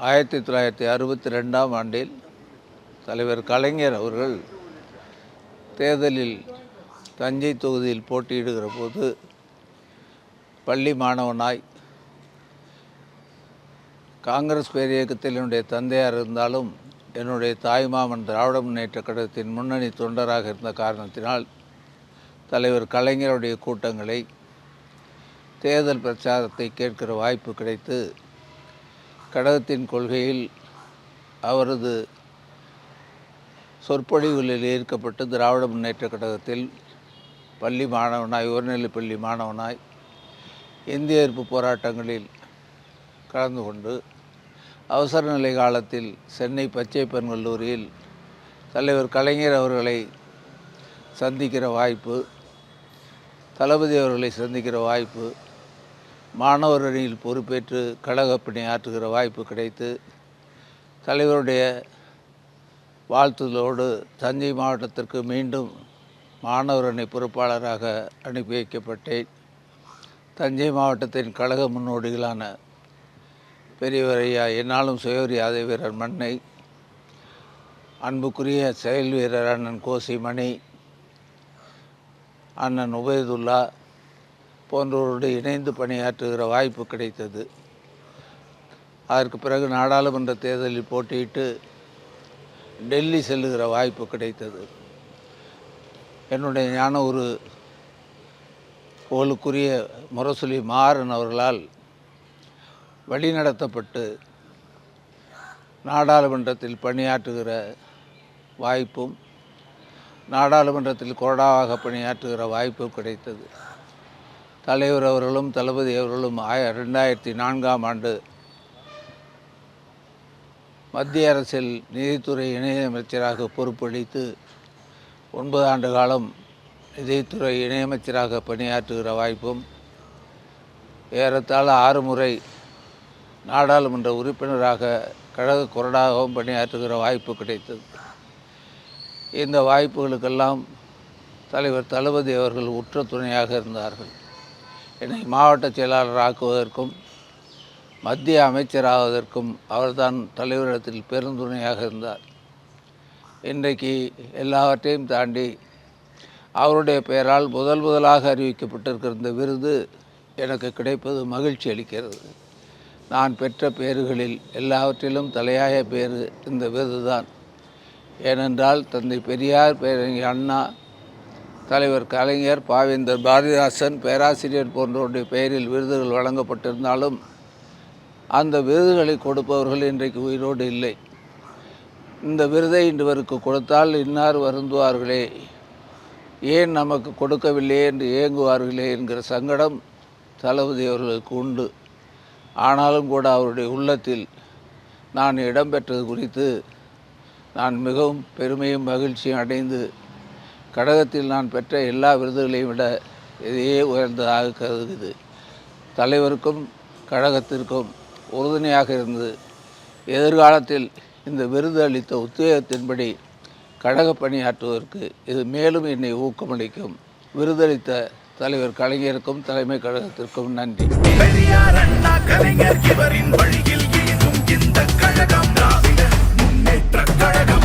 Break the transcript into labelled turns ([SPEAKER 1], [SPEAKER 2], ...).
[SPEAKER 1] ஆயிரத்தி தொள்ளாயிரத்தி அறுபத்தி ரெண்டாம் ஆண்டில் தலைவர் கலைஞர் அவர்கள் தேர்தலில் தஞ்சை தொகுதியில் போட்டியிடுகிற போது பள்ளி மாணவனாய் காங்கிரஸ் பேரியக்கத்தில் என்னுடைய தந்தையார் இருந்தாலும் என்னுடைய தாய்மாமன் திராவிட முன்னேற்ற கழகத்தின் முன்னணி தொண்டராக இருந்த காரணத்தினால் தலைவர் கலைஞருடைய கூட்டங்களை தேர்தல் பிரச்சாரத்தை கேட்கிற வாய்ப்பு கிடைத்து கழகத்தின் கொள்கையில் அவரது சொற்பொழிவுகளில் ஈர்க்கப்பட்டு திராவிட முன்னேற்ற கழகத்தில் பள்ளி மாணவனாய் உயர்நிலைப் பள்ளி மாணவனாய் இந்திய எதிர்ப்பு போராட்டங்களில் கலந்து கொண்டு அவசர நிலை காலத்தில் சென்னை பச்சைப்பன் கல்லூரியில் தலைவர் கலைஞர் அவர்களை சந்திக்கிற வாய்ப்பு தளபதி அவர்களை சந்திக்கிற வாய்ப்பு மாணவர் அணியில் பொறுப்பேற்று கழகப்பணி ஆற்றுகிற வாய்ப்பு கிடைத்து தலைவருடைய வாழ்த்துதலோடு தஞ்சை மாவட்டத்திற்கு மீண்டும் மாணவர் அணி பொறுப்பாளராக அனுப்பி வைக்கப்பட்டேன். தஞ்சை மாவட்டத்தின் கழக முன்னோடிகளான பெரியவர் ஐயா என்னாலும் சுயமரியாதை வீரர் மண்ணை அன்புக்குரிய செயல் வீரர் அண்ணன் கோசி மணி அண்ணன் உபயதுல்லா போன்றவருடைய இணைந்து பணியாற்றுகிற வாய்ப்பு கிடைத்தது. அதற்கு பிறகு நாடாளுமன்ற தேர்தலில் போட்டியிட்டு டெல்லி செல்லுகிற வாய்ப்பு கிடைத்தது. என்னுடைய ஞான ஒரு புகழுக்குரிய முரசொலி மாறன் அவர்களால் வழிநடத்தப்பட்டு நாடாளுமன்றத்தில் பணியாற்றுகிற வாய்ப்பும் நாடாளுமன்றத்தில் கொறடாவாக பணியாற்றுகிற வாய்ப்பும் கிடைத்தது. தலைவர் அவர்களும் தளபதி அவர்களும் ஆய ரெண்டாயிரத்தி நான்காம் ஆண்டு மத்திய அரசில் நிதித்துறை இணையமைச்சராக பொறுப்பளித்து ஒன்பது ஆண்டு காலம் நிதித்துறை இணையமைச்சராக பணியாற்றுகிற வாய்ப்பும் ஏறத்தாழ ஆறு முறை நாடாளுமன்ற உறுப்பினராக கழக கொறடாகவும் பணியாற்றுகிற வாய்ப்பு கிடைத்தது. இந்த வாய்ப்புகளுக்கெல்லாம் தலைவர் தளபதி அவர்கள் உற்ற துணையாக இருந்தார்கள். என்னை மாவட்ட செயலாளர் ஆக்குவதற்கும் மத்திய அமைச்சராவதற்கும் அவர்தான் தலைவரிடத்தில் பெருந்துணையாக இருந்தார். இன்றைக்கு எல்லாவற்றையும் தாண்டி அவருடைய பெயரால் முதல் முதலாக அறிவிக்கப்பட்டிருக்கிற இந்த விருது எனக்கு கிடைப்பது மகிழ்ச்சி அளிக்கிறது. நான் பெற்ற பேறுகளில் எல்லாவற்றிலும் தலையாய பேறு இந்த விருது தான் ஏனென்றால் தந்தை பெரியார் பேரறிஞர் அண்ணா தலைவர் கலைஞர் பாவேந்தர் பாரதிதாசன் பேராசிரியர் போன்றவருடைய பெயரில் விருதுகள் வழங்கப்பட்டிருந்தாலும் அந்த விருதுகளை கொடுப்பவர்கள் இன்றைக்கு உயிரோடு இல்லை. இந்த விருதை இன்றுவருக்கு கொடுத்தால் இன்னார் வருந்துவார்களே? ஏன் நமக்கு கொடுக்கவில்லையே என்று ஏங்குவார்களே என்கிற சங்கடம் தளபதி அவர்களுக்கு உண்டு. ஆனாலும் கூட அவருடைய உள்ளத்தில் நான் இடம்பெற்றது குறித்து நான் மிகவும் பெருமையும் மகிழ்ச்சியும் அடைந்து கடகத்தில் நான் பெற்ற எல்லா விருதுகளையும் விட இதையே உயர்ந்ததாக கருதுகிறது. தலைவருக்கும் கழகத்திற்கும் உறுதுணையாக இருந்தது. எதிர்காலத்தில் இந்த விருது அளித்த உத்வேகத்தின்படி கழக பணியாற்றுவதற்கு இது மேலும் என்னை ஊக்கமளிக்கும். விருதளித்த தலைவர் கலைஞருக்கும் தலைமை கழகத்திற்கும் நன்றி.
[SPEAKER 2] பெரியார் அண்ணா கலைஞர் இவரின் வழியில் இந்த கழகம்.